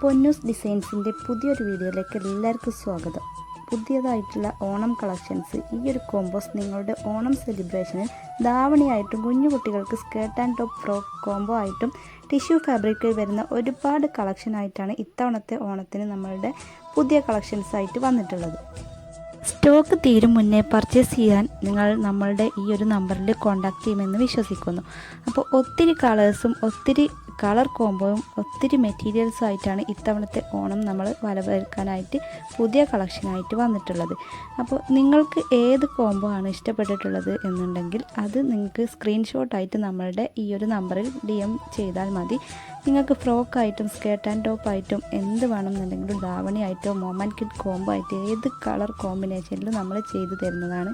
പൊന്നൂസ് ഡിസൈൻസിന്റെ പുതിയൊരു വീഡിയോയിലേക്ക് എല്ലാവർക്കും സ്വാഗതം. പുതിയതായിട്ടുള്ള ഓണം കളക്ഷൻസ് ഈ ഒരു കോമ്പോസ് നിങ്ങളുടെ ഓണം സെലിബ്രേഷന് ധാവണിയായിട്ടും കുഞ്ഞു കുട്ടികൾക്ക് skirt and top frock combo ആയിട്ടും ടിഷ്യൂ ഫാബ്രിക്കിൽ വരുന്ന ഒരുപാട് കളക്ഷൻ ആയിട്ടാണ് ഇത്തവണത്തെ ഓണത്തിന് നമ്മളുടെ പുതിയ കളക്ഷൻസ് ആയിട്ട് വന്നിട്ടുള്ളത്. സ്റ്റോക്ക് തീരും മുന്നേ പർച്ചേസ് ചെയ്യാൻ നിങ്ങൾ നമ്മളുടെ ഈ ഒരു നമ്പറിൽ കോൺടാക്റ്റ് ചെയ്യുമെന്ന് വിശ്വസിക്കുന്നു. അപ്പോൾ ഒത്തിരി കളേഴ്സും ഒത്തിരി കളർ കോംബോയും ഒത്തിരി മെറ്റീരിയൽസും ആയിട്ടാണ് ഇത്തവണത്തെ ഓണം നമ്മൾ വരവേൽക്കാനായിട്ട് പുതിയ കളക്ഷനായിട്ട് വന്നിട്ടുള്ളത്. അപ്പോൾ നിങ്ങൾക്ക് ഏത് കോംബോ ആണ് ഇഷ്ടപ്പെട്ടിട്ടുള്ളത് എന്നുണ്ടെങ്കിൽ അത് നിങ്ങൾക്ക് സ്ക്രീൻഷോട്ടായിട്ട് നമ്മളുടെ ഈ ഒരു നമ്പറിൽ ഡി എം ചെയ്താൽ മതി. നിങ്ങൾക്ക് ഫ്രോക്കായിട്ടും സ്കേർട്ട് ആൻഡ് ടോപ്പ് ആയിട്ടും എന്ത് വേണമെന്നുണ്ടെങ്കിലും ധാവണി ആയിട്ടോ മൊമൻ കിഡ് കോംബോ ആയിട്ട് ഏത് കളർ കോമ്പിനേഷനിലും നമ്മൾ ചെയ്തു തരുന്നതാണ്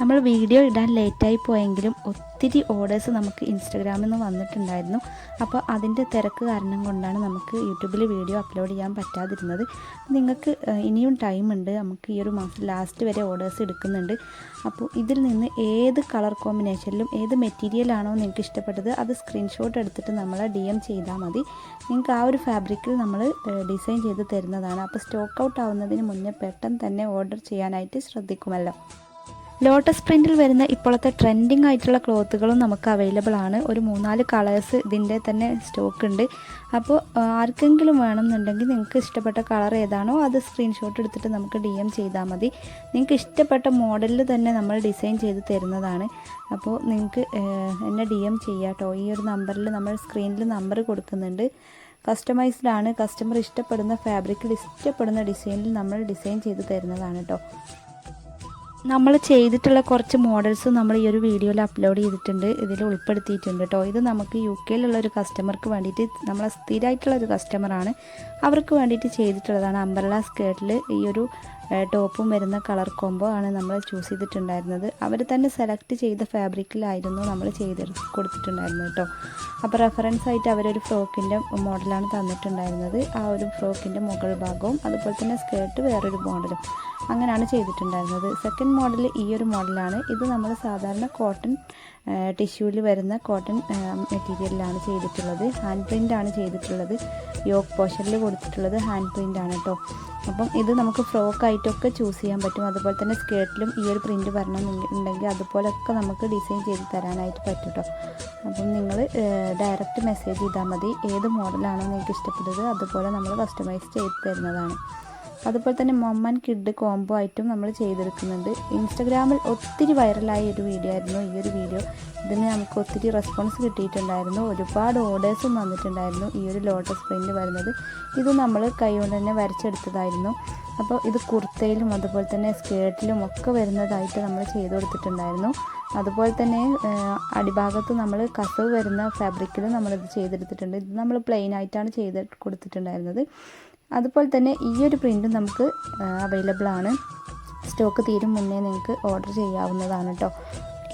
നമ്മൾ വീഡിയോ ഇടാൻ ലേറ്റായി പോയെങ്കിലും ഒത്തിരി ഓർഡേഴ്സ് നമുക്ക് ഇൻസ്റ്റഗ്രാമിൽ നിന്ന് വന്നിട്ടുണ്ടായിരുന്നു. അപ്പോൾ അതിന്റെ തിരക്ക് കാരണം കൊണ്ടാണ് നമുക്ക് യൂട്യൂബിൽ വീഡിയോ അപ്ലോഡ് ചെയ്യാൻ പറ്റാതിരുന്നത്. നിങ്ങൾക്ക് ഇനിയും ടൈം ഉണ്ട്. നമുക്ക് ഈ ഒരു മാസം ലാസ്റ്റ് വരെ ഓർഡേഴ്സ് എടുക്കുന്നുണ്ട്. അപ്പോൾ ഇതിൽ നിന്ന് ഏത് കളർ കോമ്പിനേഷനിലും ഏത് മെറ്റീരിയലാണോ നിങ്ങൾക്ക് ഇഷ്ടപ്പെട്ടത് അത് സ്ക്രീൻഷോട്ട് എടുത്തിട്ട് നമ്മൾ ഡി എം ചെയ്താൽ മതി. നിങ്ങൾക്ക് ആ ഒരു ഫാബ്രിക്കിൽ നമ്മൾ ഡിസൈൻ ചെയ്ത് തരുന്നതാണ്. അപ്പോൾ സ്റ്റോക്ക് ഔട്ട് ആവുന്നതിന് മുന്നേ പെട്ടെന്ന് തന്നെ ഓർഡർ ചെയ്യാനായിട്ട് ശ്രദ്ധിക്കുമല്ലോ. ലോട്ടസ് പ്രിന്റിൽ വരുന്ന ഇപ്പോഴത്തെ ട്രെൻഡിങ് ആയിട്ടുള്ള ക്ലോത്തുകളും നമുക്ക് അവൈലബിൾ ആണ്. ഒരു മൂന്നാൽ കളേഴ്സ് ഇതിന്റെ തന്നെ സ്റ്റോക്ക് ഉണ്ട്. അപ്പോൾ ആർക്കെങ്കിലും വേണമെന്നുണ്ടെങ്കിൽ നിങ്ങൾക്ക് ഇഷ്ടപ്പെട്ട കളർ ഏതാണോ അത് സ്ക്രീൻഷോട്ട് എടുത്തിട്ട് നമുക്ക് ഡി എം ചെയ്താൽ മതി. നിങ്ങൾക്ക് ഇഷ്ടപ്പെട്ട മോഡലിൽ തന്നെ നമ്മൾ ഡിസൈൻ ചെയ്ത് തരുന്നതാണ്. അപ്പോൾ നിങ്ങൾക്ക് എന്നെ ഡി എം ചെയ്യാം കേട്ടോ ഈ ഒരു നമ്പറിൽ നമ്മൾ സ്ക്രീനിൽ നമ്പർ കൊടുക്കുന്നുണ്ട്. കസ്റ്റമൈസ്ഡ് ആണ്. കസ്റ്റമർ ഇഷ്ടപ്പെടുന്ന ഫാബ്രിക്കിൽ ഇഷ്ടപ്പെടുന്ന ഡിസൈനിൽ നമ്മൾ ഡിസൈൻ ചെയ്ത് തരുന്നതാണ് കേട്ടോ നമ്മൾ ചെയ്തിട്ടുള്ള കുറച്ച് മോഡൽസ് നമ്മൾ ഈ ഒരു വീഡിയോയിൽ അപ്ലോഡ് ചെയ്തിട്ടുണ്ട്. ഇതിൽ ഉൾപ്പെടുത്തിയിട്ടുണ്ട് കേട്ടോ ഇത് നമുക്ക് യു കെയിലുള്ള ഒരു കസ്റ്റമർക്ക് വേണ്ടിയിട്ട് നമ്മളെ സ്ഥിരമായിട്ടുള്ള ഒരു കസ്റ്റമറാണ് അവർക്ക് വേണ്ടിയിട്ട് ചെയ്തിട്ടുള്ളതാണ് അംബ്രല സ്കേർട്ടിൽ ഈ ഒരു ടോപ്പും വരുന്ന കളർ കോംബോ ആണ് നമ്മൾ ചൂസ് ചെയ്തിട്ടുണ്ടായിരുന്നത്. അവർ തന്നെ സെലക്ട് ചെയ്ത ഫാബ്രിക്കിലായിരുന്നു നമ്മൾ ചെയ്ത് കൊടുത്തിട്ടുണ്ടായിരുന്നത് കേട്ടോ. അപ്പോൾ റെഫറൻസ് ആയിട്ട് അവരൊരു ഫ്രോക്കിന്റെ മോഡലാണ് തന്നിട്ടുണ്ടായിരുന്നത്. ആ ഒരു ഫ്രോക്കിന്റെ മുകൾ ഭാഗവും അതുപോലെ തന്നെ സ്കേർട്ട് വേറൊരു മോഡലും അങ്ങനെയാണ് ചെയ്തിട്ടുണ്ടായിരുന്നത്. സെക്കൻഡ് മോഡൽ ഈ ഒരു മോഡലാണ്. ഇത് നമ്മൾ സാധാരണ കോട്ടൺ ടിഷ്യൂവിൽ വരുന്ന കോട്ടൺ മെറ്റീരിയലിലാണ് ചെയ്തിട്ടുള്ളത്. ഹാൻഡ് പ്രിന്റ് ആണ് ചെയ്തിട്ടുള്ളത്. യോക്ക് പോഷനിൽ കൊടുത്തിട്ടുള്ളത് ഹാൻഡ് പ്രിന്റ് ആണ് കേട്ടോ അപ്പം ഇത് നമുക്ക് ഫ്രോക്കായിട്ടൊക്കെ ചൂസ് ചെയ്യാൻ പറ്റും. അതുപോലെ തന്നെ സ്കേർട്ടിലും ഈ ഒരു പ്രിന്റ് വരണമെന്നുണ്ടെങ്കിൽ അതുപോലൊക്കെ നമുക്ക് ഡിസൈൻ ചെയ്ത് തരാനായിട്ട് പറ്റും കേട്ടോ അപ്പം നിങ്ങൾ ഡയറക്റ്റ് മെസ്സേജ് ചെയ്താൽ മതി. ഏത് മോഡലാണോ നിങ്ങൾക്ക് ഇഷ്ടപ്പെട്ടത് അതുപോലെ നമ്മൾ കസ്റ്റമൈസ് ചെയ്ത് തരുന്നതാണ്. അതുപോലെ തന്നെ മൊമ്മൻ കിഡ് കോംബോ ആയിട്ടും നമ്മൾ ചെയ്തെടുക്കുന്നുണ്ട്. ഇൻസ്റ്റഗ്രാമിൽ ഒത്തിരി വൈറലായ ഒരു വീഡിയോ ആയിരുന്നു ഈ ഒരു വീഡിയോ ഇതിന് നമുക്ക് ഒത്തിരി റെസ്പോൺസ് കിട്ടിയിട്ടുണ്ടായിരുന്നു. ഒരുപാട് ഓർഡേഴ്സും വന്നിട്ടുണ്ടായിരുന്നു ഈ ഒരു ലോട്ടസ് പ്രിന്റ് വരുന്നത്. ഇത് നമ്മൾ കൈകൊണ്ട് തന്നെ വരച്ചെടുത്തതായിരുന്നു. അപ്പോൾ ഇത് കുർത്തയിലും അതുപോലെ തന്നെ സ്കേർട്ടിലും ഒക്കെ വരുന്നതായിട്ട് നമ്മൾ ചെയ്തു കൊടുത്തിട്ടുണ്ടായിരുന്നു. അതുപോലെ തന്നെ അടിഭാഗത്ത് നമ്മൾ കസവ് വരുന്ന ഫാബ്രിക്കിൽ നമ്മളിത് ചെയ്തെടുത്തിട്ടുണ്ട്. ഇത് നമ്മൾ പ്ലെയിൻ ആയിട്ടാണ് ചെയ്ത് കൊടുത്തിട്ടുണ്ടായിരുന്നത്. അതുപോലെ തന്നെ ഈ ഒരു പ്രിന്റും നമുക്ക് അവൈലബിൾ ആണ് സ്റ്റോക്ക് തീരും മുന്നേ നിങ്ങൾക്ക് ഓർഡർ ചെയ്യാവുന്നതാണ് കേട്ടോ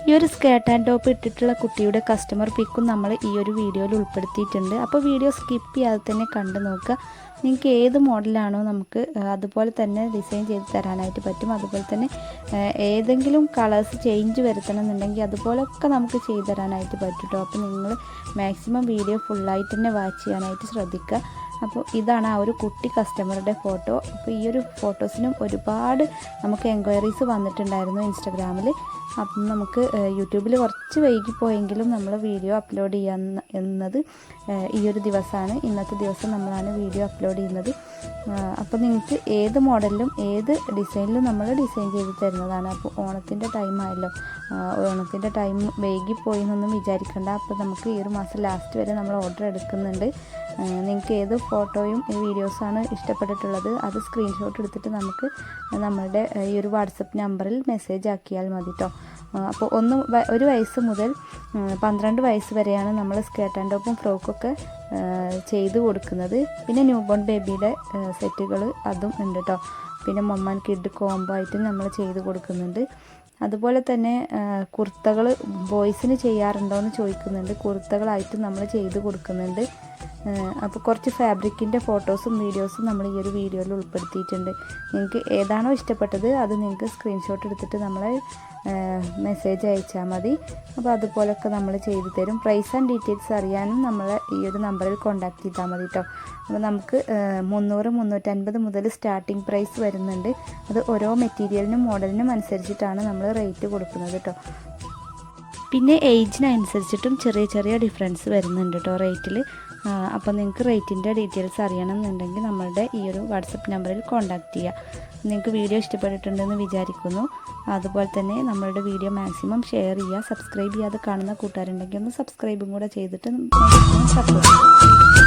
ഈ ഒരു സ്കേർട്ട് ആൻഡ് ടോപ്പ് ഇട്ടിട്ടുള്ള കുട്ടിയുടെ കസ്റ്റമർ പിക്കും നമ്മൾ ഈ ഒരു വീഡിയോയിൽ ഉൾപ്പെടുത്തിയിട്ടുണ്ട്. അപ്പോൾ വീഡിയോ സ്കിപ്പ് ചെയ്യാതെ തന്നെ കണ്ടു നോക്കുക. നിങ്ങൾക്ക് ഏത് മോഡലാണോ നമുക്ക് അതുപോലെ തന്നെ ഡിസൈൻ ചെയ്ത് തരാനായിട്ട് പറ്റും. അതുപോലെ തന്നെ ഏതെങ്കിലും കളേഴ്സ് ചേഞ്ച് വരുത്തണം എന്നുണ്ടെങ്കിൽ അതുപോലൊക്കെ നമുക്ക് ചെയ്തു തരാനായിട്ട് പറ്റും കേട്ടോ അപ്പോൾ നിങ്ങൾ മാക്സിമം വീഡിയോ ഫുള്ളായിട്ട് തന്നെ വാച്ച് ചെയ്യാനായിട്ട് ശ്രദ്ധിക്കുക. അപ്പോൾ ഇതാണ് ആ ഒരു കുട്ടി കസ്റ്റമറുടെ ഫോട്ടോ. അപ്പോൾ ഈ ഒരു ഫോട്ടോസിനും ഒരുപാട് നമുക്ക് എൻക്വയറീസ് വന്നിട്ടുണ്ടായിരുന്നു ഇൻസ്റ്റഗ്രാമിൽ അപ്പം നമുക്ക് യൂട്യൂബിൽ കുറച്ച് വൈകി പോയെങ്കിലും നമ്മൾ വീഡിയോ അപ്ലോഡ് ചെയ്യാൻ എന്നത് ഈ ഒരു ദിവസമാണ് ഇന്നത്തെ ദിവസം നമ്മളാണ് വീഡിയോ അപ്ലോഡ് ചെയ്യുന്നത്. അപ്പോൾ നിങ്ങൾക്ക് ഏത് മോഡലിലും ഏത് ഡിസൈനിലും നമ്മൾ ഡിസൈൻ ചെയ്ത് തരുന്നതാണ്. അപ്പോൾ ഓണത്തിന്റെ ടൈമായല്ലോ ഓണത്തിന്റെ ടൈം വൈകിപ്പോയി എന്നൊന്നും വിചാരിക്കേണ്ട. അപ്പോൾ നമുക്ക് ഈ ഒരു മാസം ലാസ്റ്റ് വരെ നമ്മൾ ഓർഡർ എടുക്കുന്നുണ്ട്. നിങ്ങൾക്ക് ഏത് ഫോട്ടോയും ഈ വീഡിയോസാണ് ഇഷ്ടപ്പെട്ടിട്ടുള്ളത്. അത് സ്ക്രീൻഷോട്ട് എടുത്തിട്ട് നമുക്ക് നമ്മളുടെ ഈ ഒരു വാട്സപ്പ് നമ്പറിൽ മെസ്സേജ് ആക്കിയാൽ മതി കേട്ടോ അപ്പോൾ ഒന്ന് ഒരു വയസ്സ് മുതൽ പന്ത്രണ്ട് വയസ്സ് വരെയാണ് നമ്മൾ സ്കേർട്ട് ആൻഡ് ടോപ്പും ഫ്രോക്കൊക്കെ ചെയ്ത് കൊടുക്കുന്നത്. പിന്നെ ന്യൂ ബോൺ ബേബിയുടെ സെറ്റുകൾ അതും ഉണ്ട് കേട്ടോ പിന്നെ മൊമ്മൻ കിഡ് കോംബോ ആയിട്ട് നമ്മൾ ചെയ്ത് കൊടുക്കുന്നുണ്ട്. അതുപോലെ തന്നെ കുർത്തകൾ ബോയ്സിന് ചെയ്യാറുണ്ടോ എന്ന് ചോദിക്കുന്നുണ്ട്. കുർത്തകളായിട്ട് നമ്മൾ ചെയ്ത് കൊടുക്കുന്നുണ്ട്. അപ്പോൾ കുറച്ച് ഫാബ്രിക്കിന്റെ ഫോട്ടോസും വീഡിയോസും നമ്മൾ ഈ ഒരു വീഡിയോയിൽ ഉൾപ്പെടുത്തിയിട്ടുണ്ട്. നിങ്ങൾക്ക് ഏതാണോ ഇഷ്ടപ്പെട്ടത് അത് നിങ്ങൾക്ക് സ്ക്രീൻഷോട്ട് എടുത്തിട്ട് നമ്മളെ മെസ്സേജ് അയച്ചാൽ മതി. അപ്പോൾ അതുപോലൊക്കെ നമ്മൾ ചെയ്തു തരും. പ്രൈസ് ആൻഡ് ഡീറ്റെയിൽസ് അറിയാനും നമ്മൾ ഈ ഒരു നമ്പറിൽ കോൺടാക്ട് ചെയ്താൽ മതി കേട്ടോ അപ്പോൾ നമുക്ക് മുന്നൂറ് മുന്നൂറ്റൻപത് മുതൽ സ്റ്റാർട്ടിംഗ് പ്രൈസ് വരുന്നുണ്ട്. അത് ഓരോ മെറ്റീരിയലിനും മോഡലിനും അനുസരിച്ചിട്ടാണ് നമ്മൾ റേറ്റ് കൊടുക്കുന്നത് കേട്ടോ പിന്നെ ഏജിനനുസരിച്ചിട്ടും ചെറിയ ചെറിയ ഡിഫറൻസ് വരുന്നുണ്ട് കേട്ടോ റേറ്റിൽ അപ്പോൾ നിങ്ങൾക്ക് റേറ്റിന്റെ ഡീറ്റെയിൽസ് അറിയണമെന്നുണ്ടെങ്കിൽ നമ്മളുടെ ഈ ഒരു വാട്സപ്പ് നമ്പറിൽ കോൺടാക്റ്റ് ചെയ്യുക നിങ്ങൾക്ക് വീഡിയോ ഇഷ്ടപ്പെട്ടിട്ടുണ്ടെന്ന് വിചാരിക്കുന്നു. അതുപോലെ തന്നെ നമ്മളുടെ വീഡിയോ മാക്സിമം ഷെയർ ചെയ്യുക സബ്സ്ക്രൈബ് ചെയ്യാതെ കാണുന്ന കൂട്ടുകാരുണ്ടെങ്കിൽ ഒന്ന് സബ്സ്ക്രൈബും കൂടെ ചെയ്തിട്ട് സപ്പോർട്ട് ചെയ്യുക